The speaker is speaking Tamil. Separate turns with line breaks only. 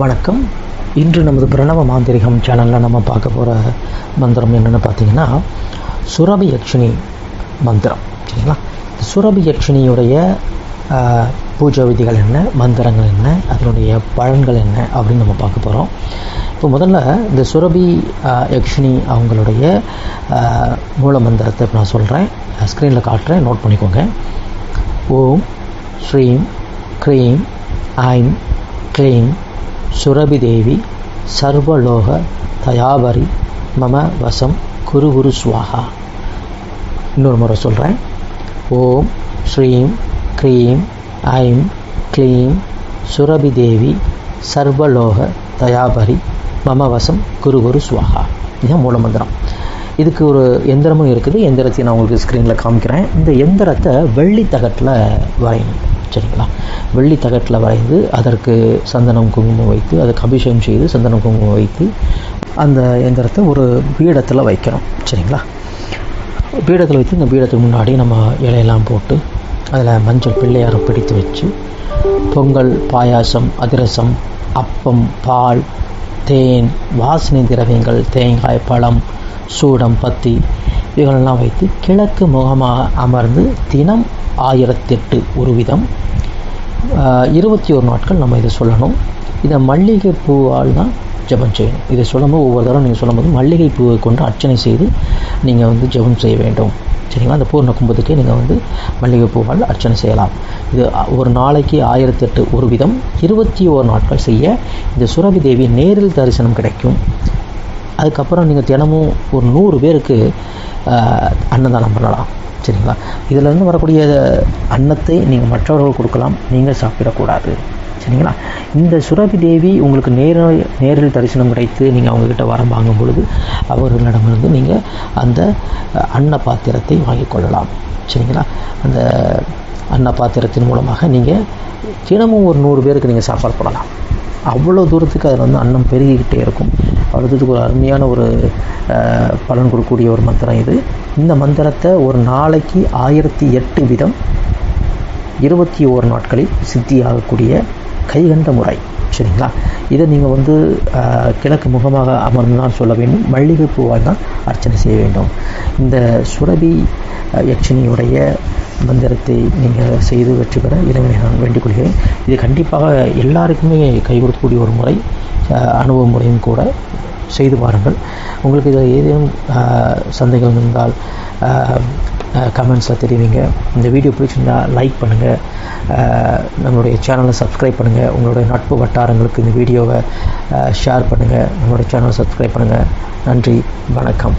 வணக்கம். இன்று நமது பிரணவ மாந்திரிகம் சேனலில் நம்ம பார்க்க போகிற மந்திரம் என்னென்னு பார்த்தீங்கன்னா சுரபி யக்ஷினி மந்திரம். சரிங்களா? இந்த சுரபி யக்ஷினியுடைய பூஜா விதிகள் என்ன மந்திரங்கள் என்ன அதனுடைய பலன்கள் என்ன அப்படின்னு நம்ம பார்க்க போகிறோம் இப்போ முதல்ல இந்த சுரபி யக்ஷினி அவங்களுடைய மூல மந்திரத்தை நான் சொல்கிறேன் ஸ்க்ரீனில் காட்டுறேன். நோட் பண்ணிக்கோங்க. ஓம் ஸ்ரீம் க்ரீம் ஐம் க்ளீம் சுரபி தேவி சர்வலோக தயாபரி மம வசம் குரு குரு சுவாகா இன்னொரு முறை சொல்கிறேன் ஓம் ஸ்ரீம் க்ரீம் ஐம் க்ளீம் சுரபி தேவி சர்வலோக தயாபரி மம வசம் குரு குரு சுவாகா இதுதான் மூலமந்திரம் இதுக்கு ஒரு எந்திரமும் இருக்குது. எந்திரத்தையும் நான் உங்களுக்கு ஸ்க்ரீனில் காமிக்கிறேன். இந்த எந்திரத்தை வெள்ளி தகட்டில் வரையணும். சரிங்களா? வெள்ளி தகட்டில் வரைந்து அதற்கு சந்தனம் குங்குமம் வைத்து அதுக்கு அபிஷேகம் செய்து சந்தனம் குங்குமம் வைத்து அந்த எந்திரத்தை ஒரு பீடத்தில் வைக்கணும். சரிங்களா? பீடத்தில் வைத்து இந்த பீடத்துக்கு முன்னாடி நம்ம இலையெல்லாம் போட்டு அதில் மஞ்சள் பிள்ளையாரை பிடித்து வச்சு பொங்கல் பாயாசம் அதிரசம் அப்பம் பால் தேன் வாசனை திரவியங்கள் தேங்காய் பழம் சூடம் பத்தி இவைகளெல்லாம் வைத்து கிழக்கு முகமாக அமர்ந்து தினம் ஆயிரத்தெட்டு ஒரு விதம் இருபத்தி ஒரு நாட்கள் நம்ம இதை சொல்லணும். இதை மல்லிகை பூவால் தான் ஜெபம் செய்யணும். இதை சொல்லும்போது ஒவ்வொரு தடவை நீங்கள் சொல்லும்போது மல்லிகை பூவை கொண்டு அர்ச்சனை செய்து நீங்கள் வந்து ஜெபம் செய்ய வேண்டும். சரிங்களா? அந்த பூர்ண கும்பத்துக்கே நீங்கள் வந்து மல்லிகை பூவால் அர்ச்சனை செய்யலாம். இது ஒரு நாளைக்கு ஆயிரத்தெட்டு ஒரு விதம் இருபத்தி ஓரு நாட்கள் செய்ய இந்த சுரபி தேவி நேரில் தரிசனம் கிடைக்கும். அதுக்கப்புறம் நீங்கள் தினமும் ஒரு நூறு பேருக்கு அன்னதானம் பண்ணலாம். சரிங்களா? இதிலேருந்து வரக்கூடிய அன்னத்தை நீங்கள் மற்றவர்கள் கொடுக்கலாம். நீங்கள் சாப்பிடக்கூடாது. சரிங்களா? இந்த சுரபி தேவி உங்களுக்கு நேர நேரில் தரிசனம் கிடைத்து நீங்கள் அவங்கக்கிட்ட வரம் வாங்கும் பொழுது அவர்களிடமிருந்து நீங்கள் அந்த அன்ன பாத்திரத்தை வாங்கிக் கொள்ளலாம். சரிங்களா? அந்த அன்ன பாத்திரத்தின் மூலமாக நீங்கள் தினமும் ஒரு நூறு பேருக்கு நீங்கள் சாப்பாடு போடலாம். அவ்வளோ தூரத்துக்கு அதில் வந்து அன்னம் பெருகிக்கிட்டே இருக்கும். அவ்வளோ ஒரு அருமையான ஒரு பலன் கொடுக்கக்கூடிய ஒரு மந்திரம் இது. இந்த மந்திரத்தை ஒரு நாளைக்கு ஆயிரத்தி எட்டு விதம் இருபத்தி ஓரு நாட்களில் சித்தியாகக்கூடிய கைகண்ட முறை. சரிங்களா? இதை நீங்கள் வந்து கிழக்கு முகமாக அமர்ந்தான் சொல்ல வேண்டும். மல்லிகை பூவால் தான் அர்ச்சனை செய்ய வேண்டும். இந்த சுரபி அஹ், யட்சினியுடைய மந்திரத்தை நீங்கள் செய்து வெற்றி பெற இறைவனை நான் வேண்டிக் கொள்கிறேன் இது கண்டிப்பாக எல்லாருக்குமே கைகொடுக்கக்கூடிய ஒரு முறை அனுபவ முறையும் கூட. செய்து பாருங்கள். உங்களுக்கு இதில் ஏதேனும் சந்தைகள் சந்தேகம் இருந்தால் கமெண்ட்ஸில் தெரிவிங்க. இந்த வீடியோ பிடிச்சிருந்தா லைக் பண்ணுங்கள் நம்மளுடைய சேனலை சப்ஸ்கிரைப் பண்ணுங்கள் உங்களுடைய நட்பு வட்டாரங்களுக்கு இந்த வீடியோவை ஷேர் பண்ணுங்கள் நம்மளுடைய சேனலை சப்ஸ்கிரைப் பண்ணுங்கள் நன்றி. வணக்கம்.